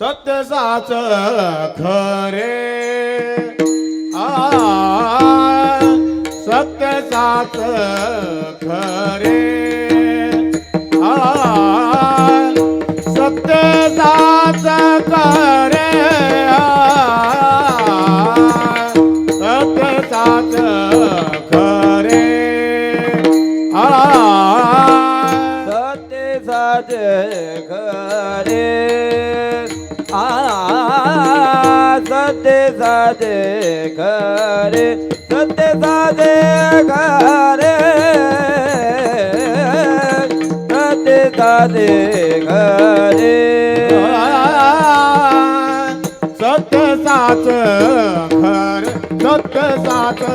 सत्य साच खरे. साच खरे. सत्य साच खरे. सत्य साच खरे. आ सत्य साचे खरे. आ सत्य साचे खरे. साचे खरे सत्य साचे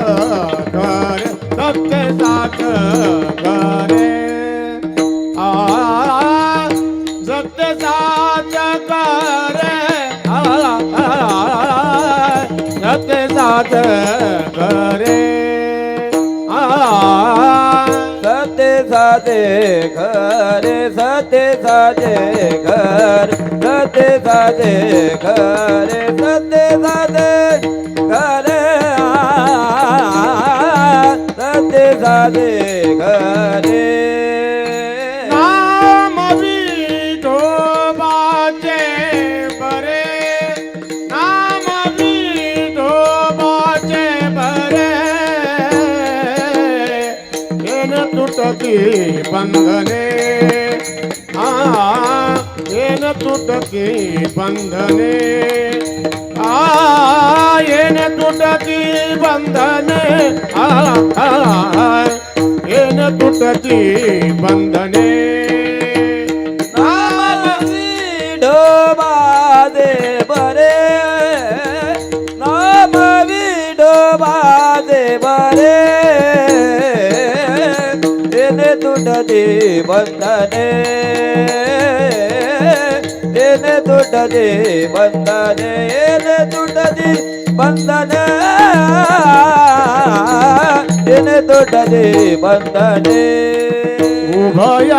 खरे सत्य साच सत्य साच खरे साधे सत्य साचे खरे सत्य साचे साधे सत्य साचे खरे ಬಂಧನೆ ಆ ಏನ ತುಟಕಿ ಬಂಧನೆ ಆ ಏನ ತುಟಕಿ ಬಂಧನೆ ಆ ಏನ ತುಟಕಿ ಬಂಧನೆ ದೊಡ್ಡದೇ ಬಂದನೆ. ಏನೇ ದೊಡ್ಡದೇ ಬಂದನೆ ಏನೆ ದೊಡ್ಡದಿ ಬಂದನೆ. ಏನೇ ದೊಡ್ಡದೇ ಬಂದನೆ. ಉಭಯ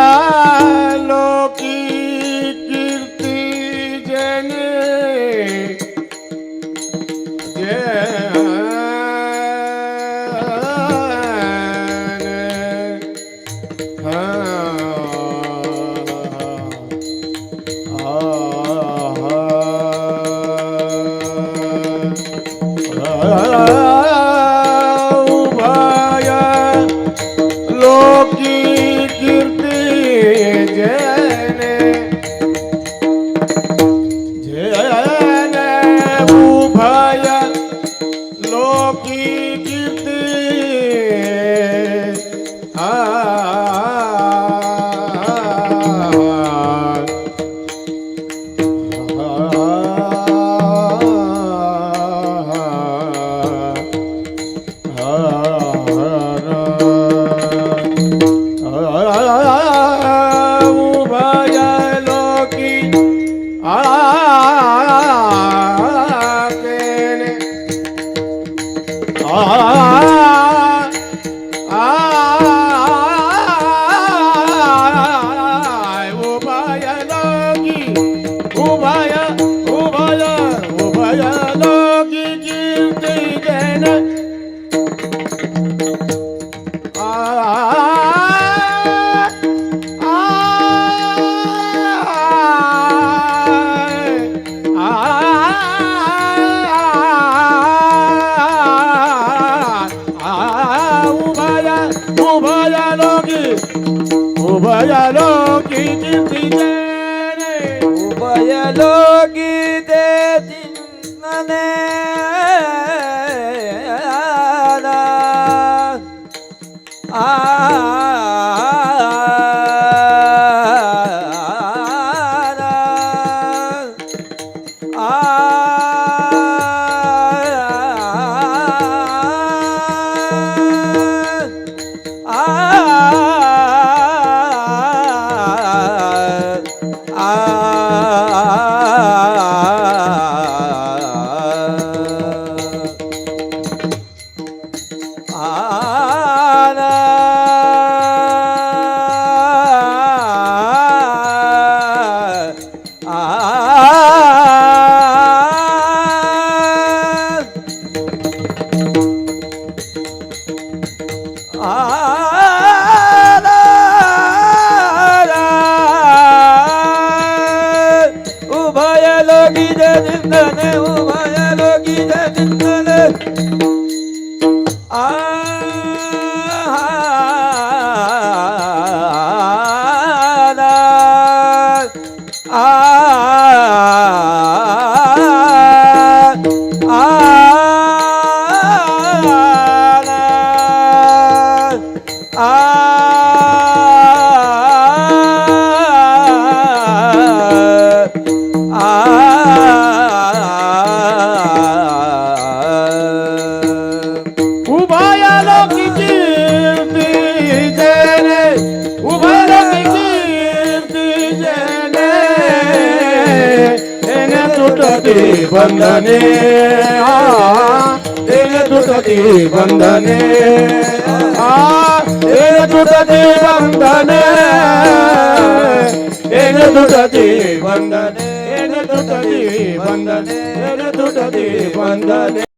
来了来了 Ubayalongi Ubayalongi Tintitene Ubayalongi Tintitene Ah చిందనే ఉమాయలోకి చిందనే ఆ ఆ దుటతి బంధనే తేన దుటతి బంధనే తేన దుటతి బంధనే తేన